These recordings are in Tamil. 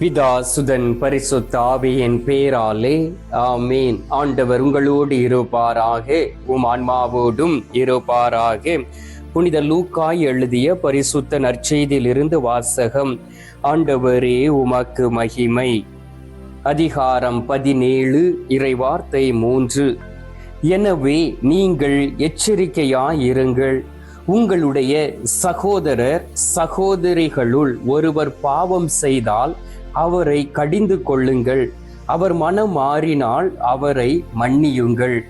பிதா சுதன் பரிசுத்த ஆவியின் பேராலே. ஆமீன். ஆண்டவர் உங்களோடு இருப்பாராக. உம் ஆன்மாவோடும் இருப்பாராக. புனித லூக்காய் எழுதிய பரிசுத்த நற்செய்தியிலிருந்து வாசகம். ஆண்டவரே உமக்கு மகிமை. அதிகாரம் பதினேழு இறைவார்த்தை மூன்று. எனவே நீங்கள் எச்சரிக்கையாயிருங்கள். உங்களுடைய சகோதரர் சகோதரிகளுள் ஒருவர் பாவம் செய்தால் அவரை கடிந்து கொள்ளுங்கள். அவர் மனம் மாறினால் அவரை மன்னியுங்கள்.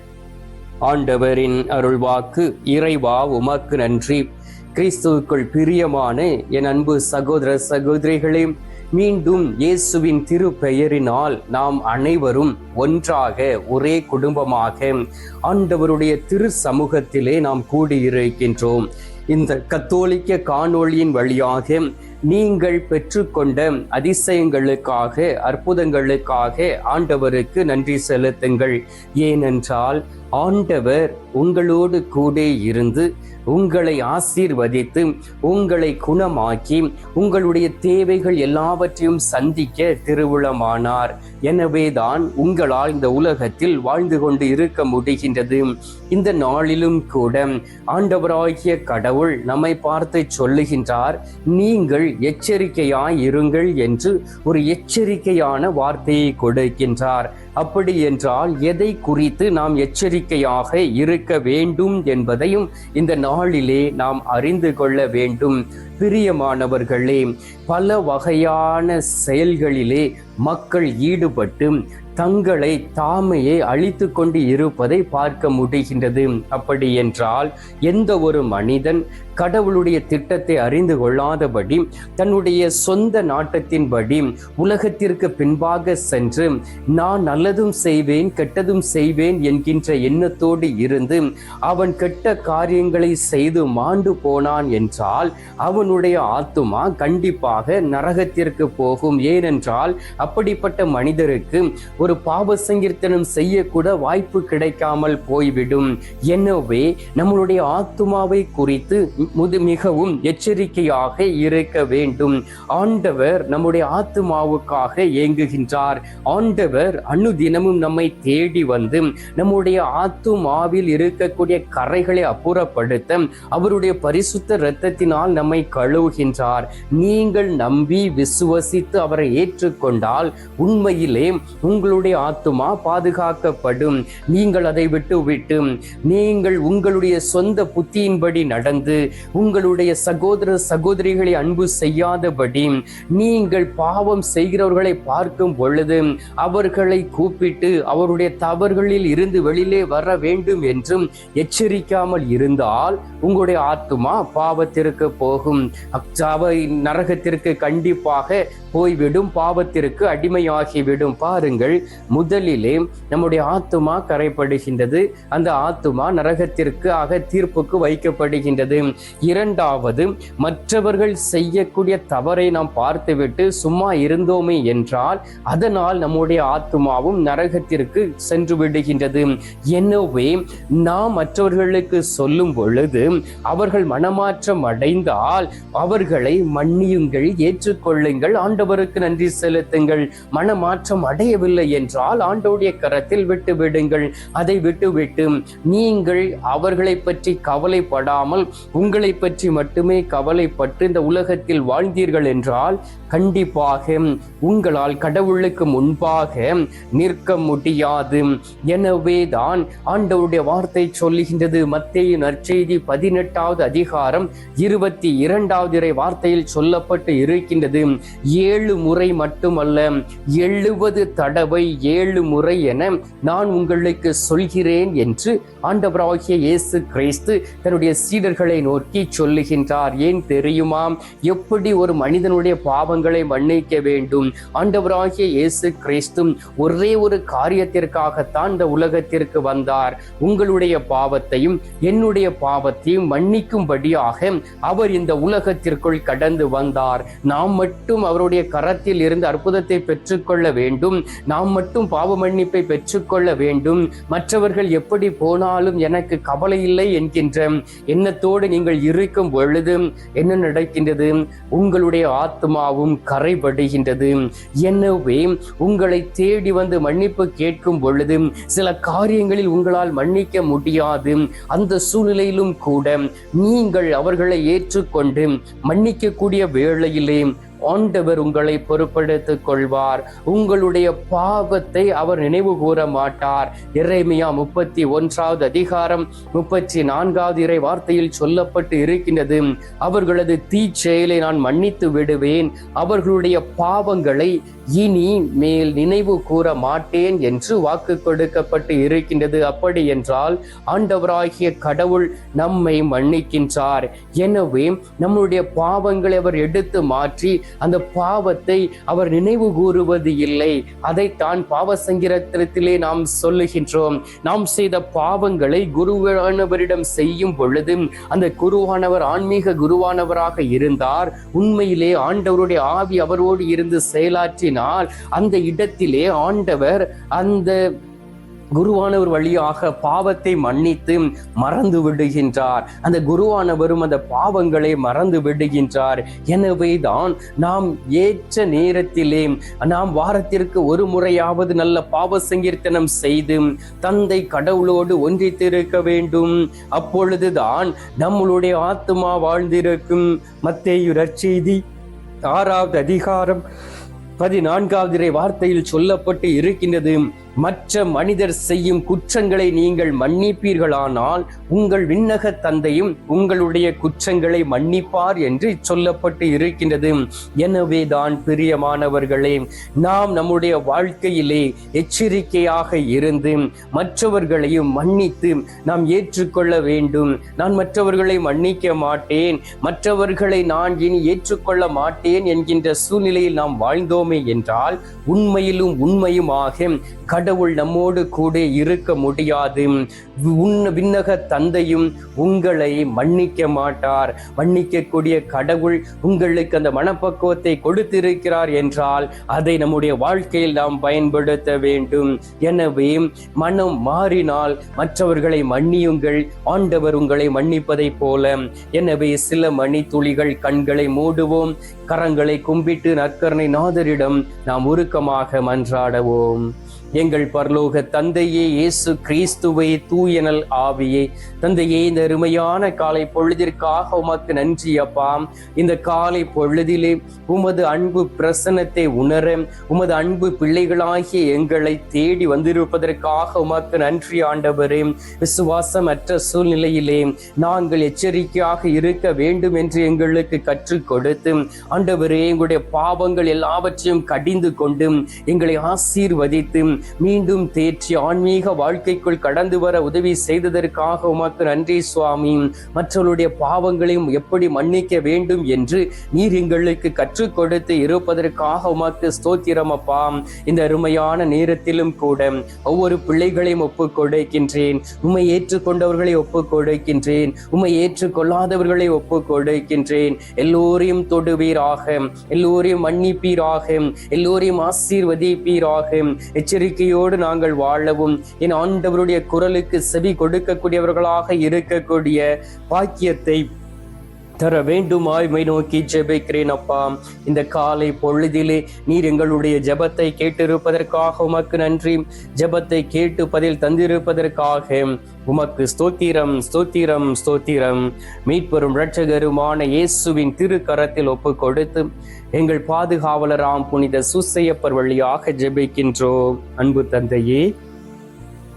ஆண்டவரின் அருள்வாக்கு இறைவா உமக்கு நன்றி. கிறிஸ்துவுக்குள் பிரியமான என் அன்பு சகோதர சகோதரிகளே மீண்டும் இயேசுவின் திருப்பெயரினால் நாம் அனைவரும் ஒன்றாக ஒரே குடும்பமாக ஆண்டவருடைய திரு சமூகத்திலே நாம் கூடியிருக்கின்றோம். இந்த கத்தோலிக்க காணொளியின் வழியாக நீங்கள் பெற்றுக்கொண்ட அதிசயங்களுக்காக அற்புதங்களுக்காக ஆண்டவருக்கு நன்றி செலுத்துங்கள். ஏனென்றால் ஆண்டவர் உங்களோடு கூட இருந்து உங்களை ஆசீர்வதித்து உங்களை குணமாக்கி உங்களுடைய தேவைகள் எல்லாவற்றையும் சந்திக்க திருவுளமானார். எனவேதான் உங்களால் இந்த உலகத்தில் வாழ்ந்து கொண்டு இருக்க முடிகின்றது. இந்த நாளிலும் கூட ஆண்டவராகிய கடவுள் நம்மை பார்த்து சொல்லுகின்றார் நீங்கள் எச்சரிக்கையாய் இருங்கள் என்று ஒரு எச்சரிக்கையான வார்த்தையை கொடுக்கின்றார். அப்படி என்றால் எதை குறித்து நாம் எச்சரிக்கையாக இருக்க வேண்டும் என்பதையும் இந்த நாளிலே நாம் அறிந்து கொள்ள வேண்டும். பிரியமானவர்களே பல வகையான செயல்களிலே மக்கள் ஈடுபட்டு தங்களை தாமையே அழித்து கொண்டு இருப்பதை பார்க்க முடிகின்றது. அப்படி என்றால் எந்த ஒரு மனிதன் கடவுளுடைய திட்டத்தை அறிந்து கொள்ளாதபடி தன்னுடைய சொந்த நாட்டத்தின்படி உலகத்திற்கு பின்பாக சென்று நான் நல்லதும் செய்வேன் கெட்டதும் செய்வேன் என்கின்ற எண்ணத்தோடு இருந்து அவன் கெட்ட காரியங்களை செய்து மாண்டு போனான் என்றால் அவனுடைய ஆத்துமா கண்டிப்பாக நரகத்திற்கு போகும். ஏனென்றால் அப்படிப்பட்ட மனிதருக்கு ஒரு பாவ சங்கீர்த்தனம் செய்யக்கூட வாய்ப்பு கிடைக்காமல் போய்விடும். எனவே நம்மளுடைய ஆத்துமாவை குறித்து முது மிகவும் எச்சரிக்கையாக இருக்க வேண்டும். ஆண்டவர் நம்முடைய ஆத்துமாவுக்காக ஏங்குகின்றார். ஆண்டவர் அனுதினமும் நம்மை தேடி வந்து நம்முடைய ஆத்துமாவில் இருக்கக்கூடிய கரைகளை அப்புறப்படுத்த அவருடைய பரிசுத்த இரத்தத்தினால் நம்மை கழுவுகின்றார். நீங்கள் நம்பி விசுவசித்து அவரை ஏற்றுக்கொண்டால் உண்மையிலே உங்கள் உங்களுடைய ஆத்துமா பாதுகாக்கப்படும். நீங்கள் அதை விட்டு விட்டு நீங்கள் உங்களுடைய சொந்த புத்தியின்படி நடந்து உங்களுடைய சகோதர சகோதரிகளை அன்பு செய்யாதபடி நீங்கள் பாவம் செய்கிறவர்களை பார்க்கும் பொழுது அவர்களை கூப்பிட்டு அவருடைய தவறுகளில் இருந்து வெளியிலே வர வேண்டும் என்றும் எச்சரிக்காமல் இருந்தால் உங்களுடைய ஆத்துமா பாவத்திற்கு போகும். நரகத்திற்கு கண்டிப்பாக போய்விடும் பாவத்திற்கு அடிமையாகிவிடும். பாருங்கள் முதலிலே நம்முடைய ஆத்துமா கரைப்படுகின்றது. அந்த ஆத்துமா நரகத்திற்கு ஆக தீர்ப்புக்கு வைக்கப்படுகின்றது. இரண்டாவது மற்றவர்கள் செய்யக்கூடிய தவறை நாம் பார்த்துவிட்டு சும்மா இருந்தோமே என்றால் அதனால் நம்முடைய ஆத்துமாவும் நரகத்திற்கு சென்று விடுகின்றது. எனவே நாம் மற்றவர்களுக்கு சொல்லும் பொழுது அவர்கள் மனமாற்றம் அடைந்தால் அவர்களை மன்னியுங்கள் ஏற்றுக்கொள்ளுங்கள் ஆண்டவருக்கு நன்றி செலுத்துங்கள். மனமாற்றம் அடையவில்லை என்றால் ஆண்டோடைய கரத்தில் விட்டு விடுங்கள். அதை விட்டுவிட்டு நீங்கள் அவர்களை பற்றி கவலைப்படாமல் உங்களை பற்றி மட்டுமே கவலைப்பட்டு இந்த உலகத்தில் வாழ்ந்தீர்கள் என்றால் கண்டிப்பாக உங்களால் கடவுளுக்கு முன்பாக நிற்க முடியாது. எனவே தான் ஆண்டவருடைய வார்த்தை சொல்லுகின்றது. மத்திய நற்செய்தி பதினெட்டாவது அதிகாரம் இருபத்தி இரண்டாவது இறை வார்த்தையில் சொல்லப்பட்டு இருக்கின்றது. ஏழு முறை மட்டுமல்ல எழுபது தடவை தடவை ஏழு முறை என நான் உங்களுக்கு சொல்கிறேன் என்று ஆண்டவராகிய இயேசு கிறிஸ்து தன்னுடைய சீடர்களை நோக்கி சொல்லுகின்றார். ஏன் தெரியுமா எப்படி ஒரு மனிதனுடைய பாவங்களை மன்னிக்க வேண்டும்? ஆண்டவராகிய இயேசு கிறிஸ்து ஒரே ஒரு காரியத்திற்காகத்தான் இந்த உலகத்திற்கு வந்தார். உங்களுடைய பாவத்தையும் என்னுடைய பாவத்தையும் மன்னிக்கும்படியாக அவர் இந்த உலகத்திற்குள் கடந்து வந்தார். நாம் மட்டும் அவருடைய கரத்தில் இருந்து அற்புதத்தை பெற்றுக்கொள்ள வேண்டும். நாம் நாம் மட்டும் பாவ மன்னிப்பை பெற்றுக்கொள்ள வேண்டும். மற்றவர்கள் எப்படி போனாலும் எனக்கு கவலை இல்லை என்கின்ற எண்ணத்தோடு நீங்கள் இருக்கும் பொழுது என்ன நடக்கின்றது? உங்களுடைய ஆத்மாவும் கரைபடுகின்றது. எனவே உங்களை தேடி வந்து மன்னிப்பு கேட்கும் பொழுது சில காரியங்களில் உங்களால் மன்னிக்க முடியாது. அந்த சூழ்நிலையிலும் கூட நீங்கள் அவர்களை ஏற்றுக்கொண்டு மன்னிக்கக்கூடிய வேளையிலே ஆண்டவர் உங்களை பொறுப்படுத்திக் கொள்வார். உங்களுடைய பாவத்தை அவர் நினைவு கூற மாட்டார். இறைமையா முப்பத்தி ஒன்றாவது அதிகாரம் முப்பத்தி நான்காவது இறை வார்த்தையில் சொல்லப்பட்டு இருக்கின்றது. அவர்களது தீ செயலை நான் மன்னித்து விடுவேன். அவர்களுடைய பாவங்களை இனி மேல் நினைவு கூற மாட்டேன் என்று வாக்கு கொடுக்கப்பட்டு இருக்கின்றது. அப்படி என்றால் ஆண்டவராகிய கடவுள் நம்மை மன்னிக்கின்றார். எனவே நம்முடைய பாவங்களை அவர் எடுத்து மாற்றி அந்த பாவத்தை அவர் நினைவு கூறுவது இல்லை. அதைத்தான் பாவ சங்கிரத்திலே நாம் சொல்லுகின்றோம். நாம் செய்த பாவங்களை குருவானவரிடம் செய்யும் பொழுது அந்த குருவானவர் ஆன்மீக குருவானவராக இருந்தார். உண்மையிலே ஆண்டவருடைய ஆவி அவரோடு இருந்து செயலாற்றினால் அந்த இடத்திலே ஆண்டவர் அந்த குருவானவர் வழியாக பாவத்தை மன்னித்து மறந்து விடுகின்றார். அந்த குருவானவரும் அந்த பாவங்களை மறந்து விடுகின்றார். எனவே தான் நாம் ஏற்ற நேரத்திலே நாம் வாரத்திற்கு ஒரு முறையாவது நல்ல பாவ சங்கீர்த்தனம் செய்து தந்தை கடவுளோடு ஒன்றித்திருக்க வேண்டும். அப்பொழுதுதான் நம்மளுடைய ஆத்மா வாழ்ந்திருக்கும். மத்தேயு ரட்செய்தி ஆறாவது அதிகாரம் பதினான்காவது வார்த்தையில் சொல்லப்பட்டு இருக்கின்றது. மற்ற மனிதர் செய்யும் குற்றங்களை நீங்கள் மன்னிப்பீர்களானால் உங்கள் விண்ணக தந்தையும் உங்களுடைய குற்றங்களை மன்னிப்பார் என்று சொல்லப்பட்டு இருக்கின்றது. எனவே தான் பிரியமானவர்களே நாம் நம்முடைய வாழ்க்கையிலே எச்சரிக்கையாக இருந்து மற்றவர்களையும் மன்னித்து நாம் ஏற்றுக்கொள்ள வேண்டும். நான் மற்றவர்களை மன்னிக்க மாட்டேன் மற்றவர்களை நான் இனி ஏற்றுக்கொள்ள மாட்டேன் என்கின்ற சூழ்நிலையில் நாம் வாழ்ந்தோமே என்றால் உண்மையிலும் உண்மையுமாக கடவுள் நம்மோடு கூட இருக்க முடியாது. உன் விண்ணக தந்தையும் உங்களை மன்னிக்க மாட்டார். மன்னிக்கக்கூடிய கடவுள் உங்களுக்கு அந்த மனப்பக்குவத்தை கொடுத்திருக்கிறார் என்றால் அதை நம்முடைய வாழ்க்கையில் நாம் பயன்படுத்த வேண்டும். எனவே மனம் மாறினால் மற்றவர்களை மன்னியுங்கள். ஆண்டவர் உங்களை மன்னிப்பதைப் போல. எனவே சில மணி துளிகள் கண்களை மூடுவோம். கரங்களை கும்பிட்டு நற்கரணை நாதரிடம் நாம் உருக்கமாக மன்றாடுவோம். எங்கள் பரலோக தந்தையே இயேசு கிறிஸ்துவை தூயனல் ஆவியே. தந்தையே இந்த அருமையான காலை பொழுதிற்காக உமக்கு நன்றி அப்பா. இந்த காலை பொழுதிலே உமது அன்பு பிரசன்னத்தை உணர உமது அன்பு பிள்ளைகளாகிய எங்களை தேடி வந்திருப்பதற்காக உமக்கு நன்றி ஆண்டவரே. விசுவாசமற்ற சூழ்நிலையிலே நாங்கள் எச்சரிக்கையாக இருக்க வேண்டும் என்று எங்களுக்கு கற்றுக் கொடுத்து ஆண்டவரே எங்களுடைய பாவங்கள் எல்லாவற்றையும் கடிந்து கொண்டு எங்களை ஆசீர்வதித்து மீண்டும் தேற்றி ஆன்மீக வாழ்க்கைக்குள் கடந்து வர உதவி செய்ததற்காக உமக்கு நன்றி சுவாமி. மற்றவருடைய பாவங்களையும் எப்படி மன்னிக்க வேண்டும் என்று நீர் எங்களுக்கு கற்றுக் கொடுத்து இருப்பதற்காக உமக்கு ஸ்தோத்திரம் அப்பா. இந்த அருமையான நேரத்திலும் கூட ஒவ்வொரு பிள்ளைகளையும் ஒப்புக் கொடுக்கின்றேன். உம்மை ஏற்றுக்கொண்டவர்களை ஒப்புக் கொடுக்கின்றேன். உம்மை ஏற்றுக்கொள்ளாதவர்களை ஒப்புக் கொடுக்கின்றேன். எல்லோரையும் தொடுவீராக. எல்லோரையும் மன்னிப்பீராக. எல்லோரையும் ஆசீர்வதிப்பீராக. எச்சரிக்கை நம்பிக்கையோடு நாங்கள் வாழவும். என் ஆண்டவருடைய குரலுக்கு செவி கொடுக்கக்கூடியவர்களாக இருக்கக்கூடிய பாக்கியத்தை தர வேண்டுமாய்மை நோக்கி ஜெபிக்கிறேன் அப்பா இந்த காலை பொழுதிலே நீர் எங்களுடைய ஜெபத்தை கேட்டிருப்பதற்காக உமக்கு நன்றி. ஜெபத்தை கேட்டு பதில் தந்திருப்பதற்காக உமக்கு ஸ்தோத்திரம் ஸ்தோத்திரம் ஸ்தோத்திரம். மீட்பெரும் இரட்சகருமான இயேசுவின் திருக்கரத்தில் ஒப்பு கொடுத்து எங்கள் பாதுகாவலராம் புனித சுசையப்பர் வழியாக ஜெபிக்கின்றோம். அன்பு தந்தையே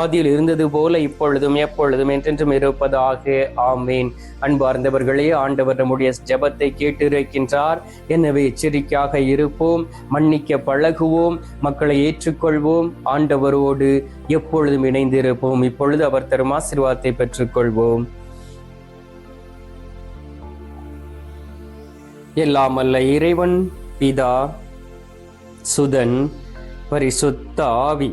ஆதியில் இருந்தது போல இப்பொழுதும் எப்பொழுதும் என்றென்றும் இருப்பதாக. ஆமேன். அன்பார்ந்தவர்களே ஆண்டவர் நம்முடைய ஜெபத்தை கேட்டிருக்கின்றார். எனவே எச்சரிக்கையாக இருப்போம் மன்னிக்க பழகுவோம் மக்களை ஏற்றுக்கொள்வோம் ஆண்டவரோடு எப்பொழுதும் இணைந்திருப்போம். இப்பொழுது அவர் தரும் ஆசீர்வாதத்தை பெற்றுக்கொள்வோம். எல்லாம் அல்ல இறைவன் பிதா சுதன் பரிசுத்த ஆவி.